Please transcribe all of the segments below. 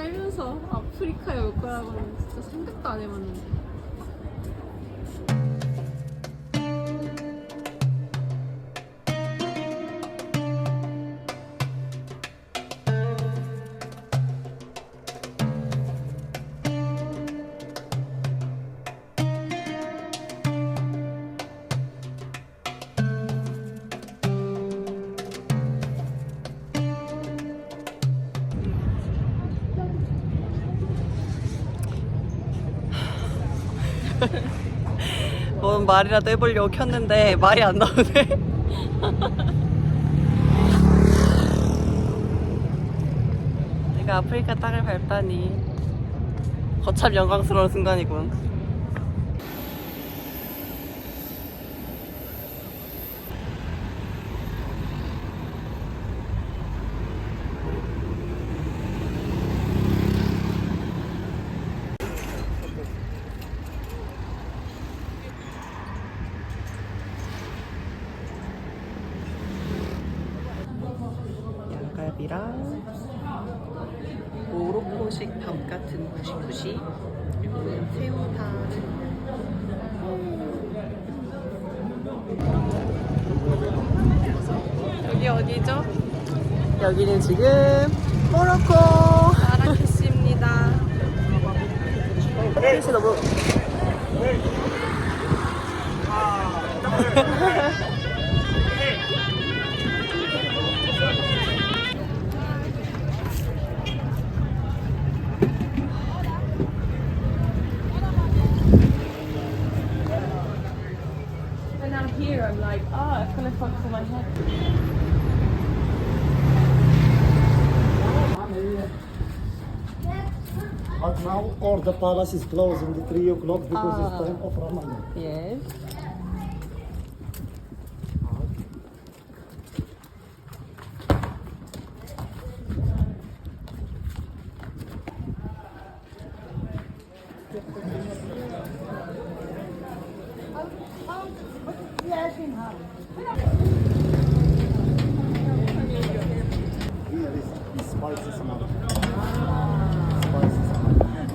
살면서 아프리카에 올 거라고는 진짜 생각도 안 해봤는데. 뭔 말이라도 해보려고 켰는데 말이 안 나오네. 내가 아프리카 땅을 밟다니 거참 영광스러운 순간이군. 양갈비랑 모로코식 밥 같은 구시구시 그리고 새우탕 여기 어디죠? 여기는 지금 모로코 마라케시입니다. 햇빛이 너무 But now all the palace is closing at 3 o'clock because Ah. it's time of Ramadan. Yes.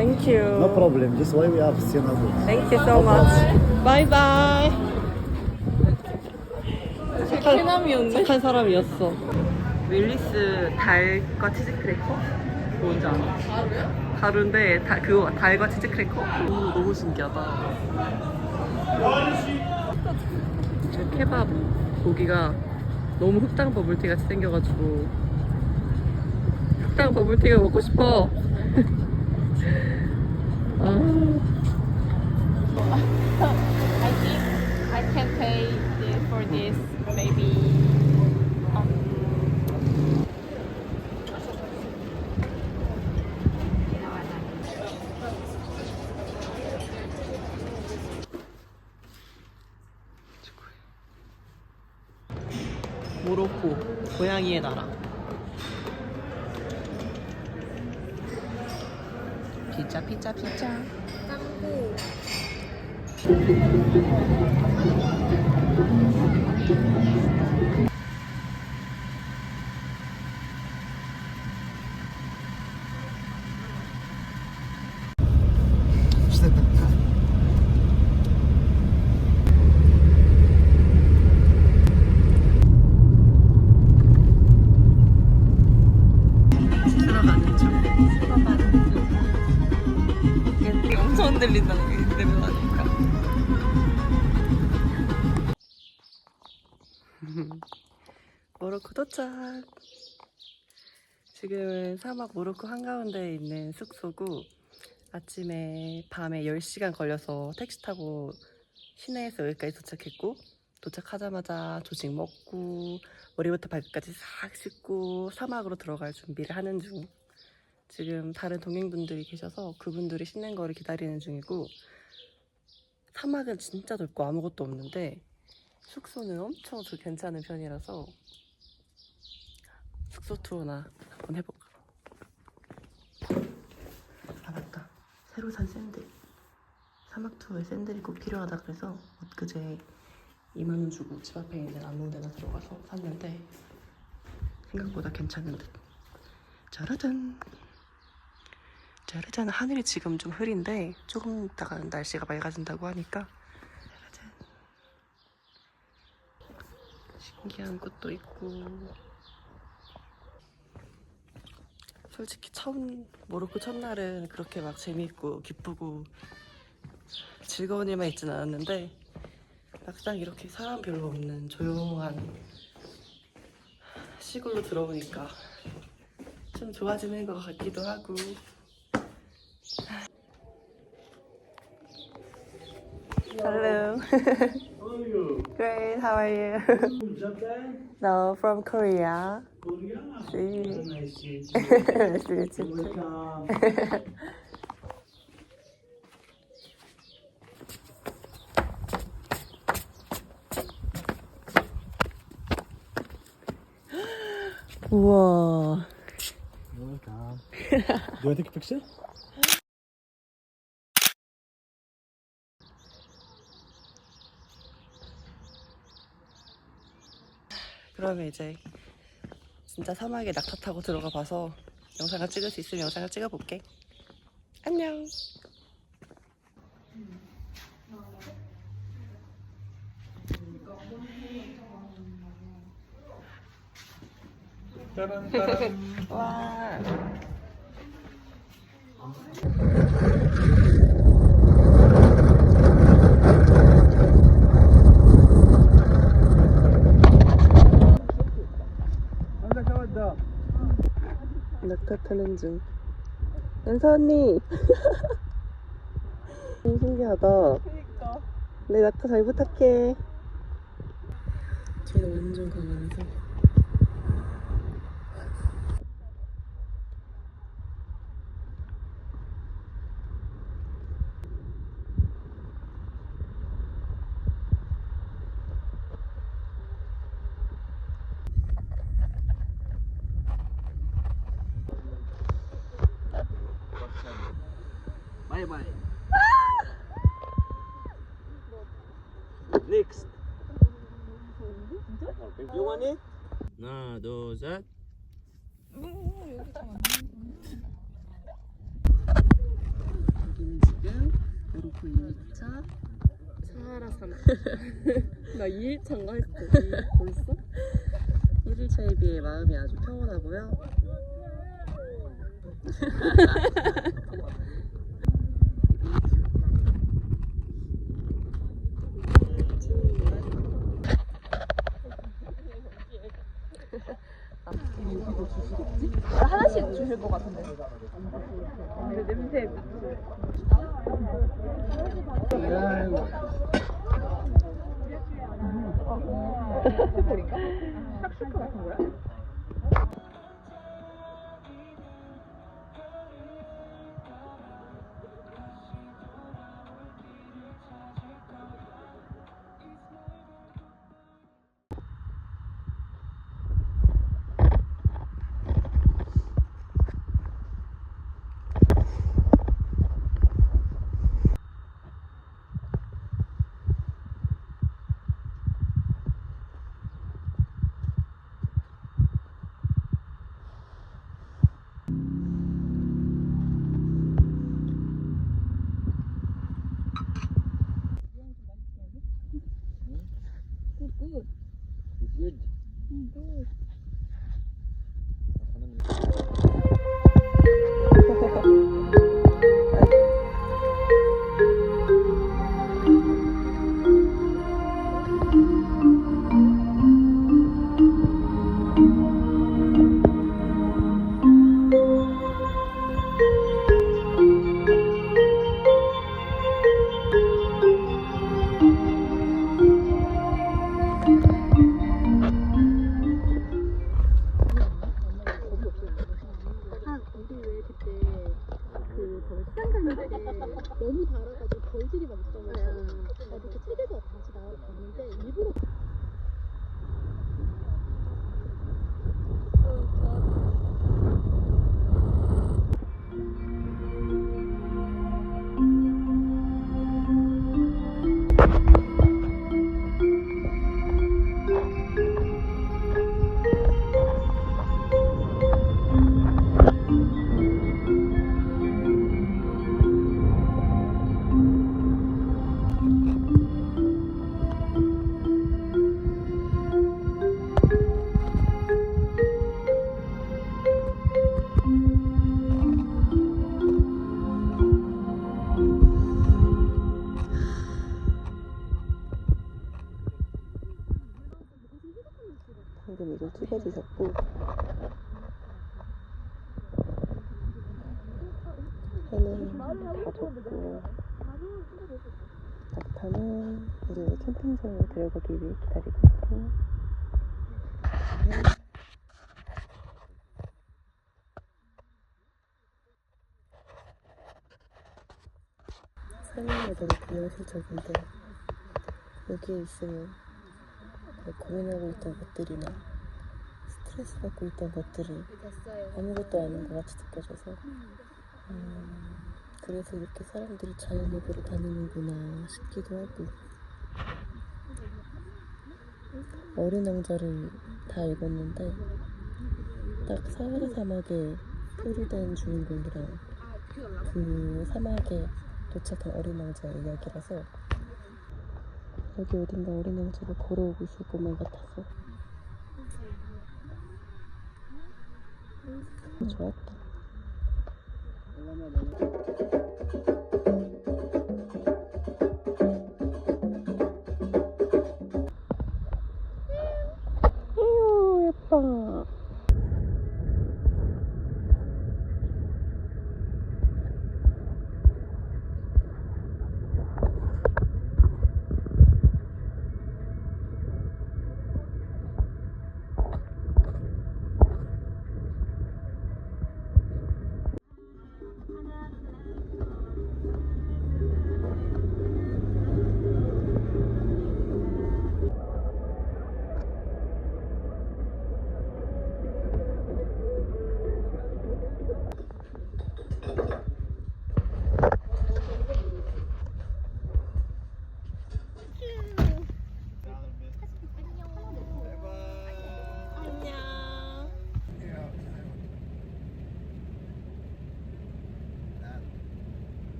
Thank you. No problem. This way we have synagogue. Thank you so much. Bye bye. 쾌남이었네. 착한 사람이었어. 윌리스 달과 치즈 크래커? 뭔지 알아? 가루야? 가루인데 다, 그거 달과 치즈 크래커? 너무, 너무 신기하다. 케밥 고기가 너무 흑당 버블티 같이 생겨가지고 흑당 버블티가 먹고 싶어. 아, I think I can pay the- for this maybe um, 모로코 고양이의 나라. 피자 피자 피자. 짱구. 흔들린다는 게 때문에 나니까. 모로코 도착. 지금은 사막 모로코 한가운데에 있는 숙소고 아침에 밤에 10시간 걸려서 택시 타고 시내에서 여기까지 도착했고 도착하자마자 조식 먹고 머리부터 발끝까지 싹 씻고 사막으로 들어갈 준비를 하는 중. 지금 다른 동행분들이 계셔서 그분들이 씻는 거를 기다리는 중이고 사막은 진짜 넓고 아무것도 없는데 숙소는 엄청 저 괜찮은 편이라서 숙소 투어나 한번 해볼까. 아 맞다. 새로 산 샌들. 사막 투어에 샌들이 꼭 필요하다 그래서 엊그제 2만 원 주고 집 앞에 있는 아무 데나 들어가서 샀는데 생각보다 괜찮은 듯. 짜라잔. 짜르잔 하늘이 지금 좀 흐린데 조금 있다가 날씨가 맑아진다고 하니까. 짜잔. 신기한 꽃도 있고. 솔직히 처음 모로코 첫날은 그렇게 막 재미있고 기쁘고 즐거운 일만 있진 않았는데 막상 이렇게 사람 별로 없는 조용한 시골로 들어오니까 좀 좋아지는 것 같기도 하고 Hello. How are you? Great. How are you? From Japan? no, from Korea. Korea? See. Nice to meet nice to meet you. Welcome. 우와. Welcome. Do you take a picture? 그러면 이제 진짜 사막에 낙타 타고 들어가 봐서 영상을 찍을 수 있으면 영상을 찍어볼게. 안녕. 와. 낙타 타는 중. 연서 언니. 너무 신기하다. 그니까. 내 낙타 잘 부탁해. 걔는 완전 강하면 둘, 셋. 여기는 지금 모로코 2차 사하라산. 나 2일차인가 했어. 벌써? 1일차에 비해 마음이 아주 평온하고요. 주실 것 같은데. 근데 냄새. 슈퍼볼인가? 샥슈퍼 같은 거야? 낙타는 이제 캠핑장에 데려가기 위해 기다리고 있고. 설명이 되게 비현실적인데 여기에 있으면 내 고민하고 있던 것들이나 스트레스 받고 있던 것들이 아무것도 아닌 것 같이 느껴져서 음, 그래서 이렇게 사람들이 보러 다니는구나 싶기도 하고 어린 왕자를 다 읽었는데 딱 사하라 사막에 표류된 주인공이랑 그 사막에 도착한 어린 왕자의 이야기라서 여기 어딘가 어린 왕자가 걸어오고 있을 것만 같아서 좋았다.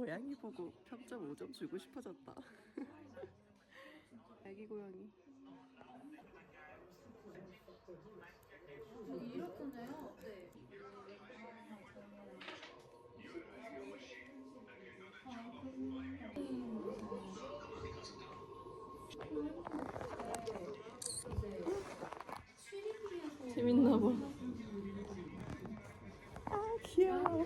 고양이 보고 평점 5점 주고 싶어졌다. 아기 고양이. 재밌나 봐. 아 귀여워.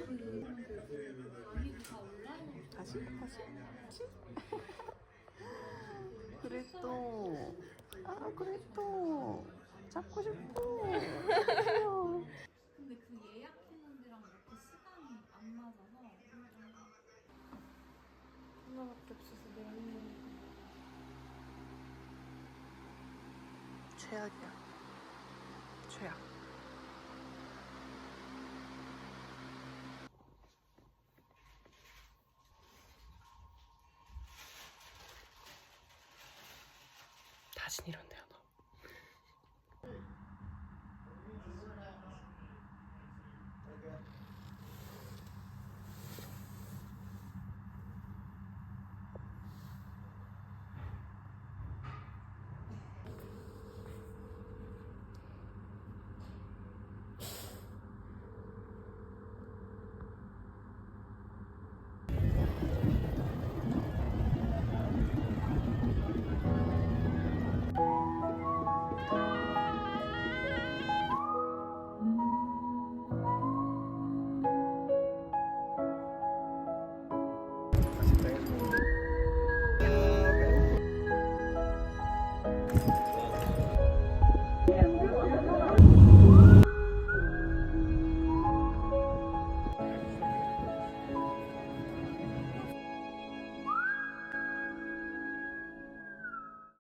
다시 다시. 그래 또. 아 그래 또. 잡고 싶어. 귀여워. 근데 그 예약했는 데랑 이렇게 시간이 안 맞아서 하나밖에 없어서 내일 최악이야. 최악. 사진 이런데요.